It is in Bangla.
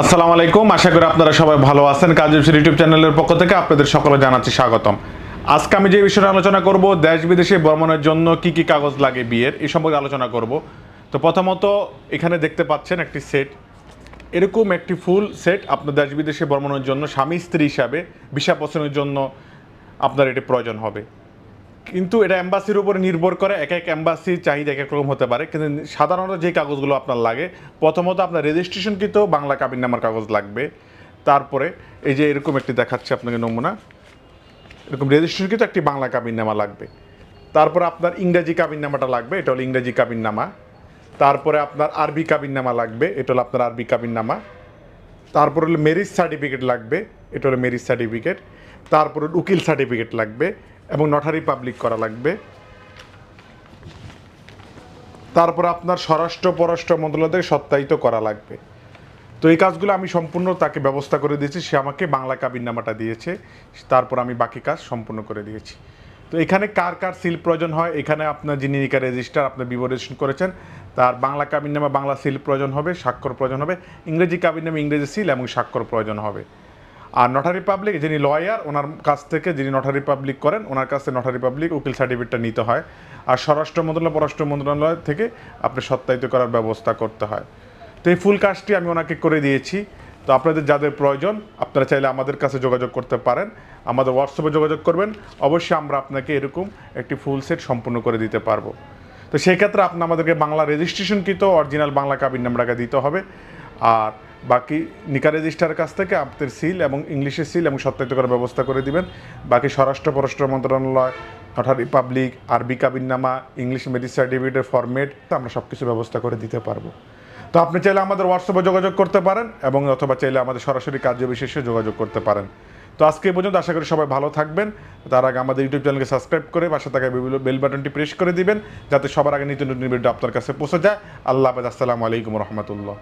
আসসালামু আলাইকুম। আশা করি আপনারা সবাই ভালো আছেন। কাজী ইউটিউব চ্যানেলের পক্ষ থেকে আপনাদের সকলে জানাচ্ছি স্বাগতম। আজকে আমি যে বিষয়ে আলোচনা করব, দেশ বিদেশে ভ্রমণের জন্য কি কি কাগজ লাগে বিয়ের এই সম্পর্কে আলোচনা করব। তো প্রথমত এখানে দেখতে পাচ্ছেন একটি সেট। এরকম একটি ফুল সেট আপনার দেশ বিদেশে ভ্রমণের জন্য স্বামী স্ত্রী হিসাবে ভিসা পছন্দের জন্য আপনার এটি প্রয়োজন হবে। কিন্তু এটা অ্যাম্বাসির উপরে নির্ভর করে এক এক অ্যাম্বাসির চাহিদা এক এক রকম হতে পারে। কিন্তু সাধারণত যে কাগজগুলো আপনার লাগে, প্রথমত আপনার রেজিস্ট্রেশনকৃত বাংলা কাবিন নামার কাগজ লাগবে। তারপরে এই যে এরকম একটি দেখাচ্ছে আপনাকে নমুনা। এরকম রেজিস্ট্রেশন রেজিস্ট্রেশনকৃত একটি বাংলা কাবিন নামা লাগবে। তারপরে আপনার ইংরাজি কাবিন নামাটা লাগবে, এটা হলো ইংরেজি কাবিন নামা। তারপরে আপনার আরবি কাবিন নামা লাগবে, এটা হলো আপনার আরবি কাবিন নামা। তারপর হলো মেরিজ সার্টিফিকেট লাগবে, এটা হলো মেরিজ সার্টিফিকেট তারপর উকিল সার্টিফিকেট লাগবে এবং নটারি পাবলিক করা লাগবে। তারপর আপনার স্বরাষ্ট্র, পররাষ্ট্র মন্ত্রণালয় থেকে সত্যায়িত করা লাগবে। তো এই কাজগুলো আমি সম্পূর্ণ তাকে ব্যবস্থা করে দিয়েছি, সে আমাকে বাংলা কাবিন নামাটা দিয়েছে, তারপর আমি বাকি কাজ সম্পূর্ণ করে দিয়েছি। তো এখানে কার কার সিল প্রয়োজন হয়, এখানে আপনার যিনি নিকা রেজিস্টার আপনার বিবরেশন করেছেন, তার বাংলা কাবিন নামা বাংলা সিল প্রয়োজন হবে, স্বাক্ষর প্রয়োজন হবে, ইংরেজি কাবিন নামে ইংরেজি সিল এবং স্বাক্ষর প্রয়োজন হবে। আর নটারি পাবলিক যিনি লয়ার ওনার কাছ থেকে যিনি নটারি পাবলিক করেন, ওনার কাছ থেকে নটারি পাবলিক উকিল সার্টিফিকেটটা নিতে হয়। আর স্বরাষ্ট্র মন্ত্রণালয়, পররাষ্ট্র মন্ত্রণালয় থেকে আপনি সত্যায়িত করার ব্যবস্থা করতে হয়। তো এই ফুল কাজটি আমি ওনাকে করে দিয়েছি। তো আপনাদের যাদের প্রয়োজন, আপনারা চাইলে আমাদের কাছে যোগাযোগ করতে পারেন। আমাদের হোয়াটসঅ্যাপে যোগাযোগ করবেন। অবশ্যই আমরা আপনাকে এরকম একটি ফুল সেট সম্পূর্ণ করে দিতে পারব। তো সেই ক্ষেত্রে আপনি আমাদেরকে বাংলা রেজিস্ট্রেশন রেজিস্ট্রেশনকৃত অরিজিনাল বাংলা কাবিন নাম্বারটা দিতে হবে। আর বাকি নিকা রেজিস্টারের কাছ থেকে আপনাদের সিল এবং ইংলিশের সিল এবং সত্যায়িত করার ব্যবস্থা করে দিবেন। বাকি স্বরাষ্ট্র, পররাষ্ট্র মন্ত্রণালয় তথা রিপাবলিক, আরবি কাবিননামা, ইংলিশ মেরিজ সার্টিফিকেটের ফরম্যাট, আমরা সব কিছু ব্যবস্থা করে দিতে পারব। তো আপনি চাইলে আমাদের হোয়াটসঅ্যাপে যোগাযোগ করতে পারেন এবং অথবা চাইলে আমাদের সরাসরি কার্য বিশেষে যোগাযোগ করতে পারেন। তো আজকে এই পর্যন্ত আশা করি সবাই ভালো থাকবেন। তার আগে আমাদের ইউটিউব চ্যানেলকে সাবস্ক্রাইব করে পাশে থাকা বেল বাটনটি প্রেস করে দিবেন, যাতে সবার আগে নিত্য নতুন ভিডিও আপনার কাছে পৌঁছে যায়। আল্লাহ হাফেজ। আসসালামু আলাইকুম রহমতুল্লাহ।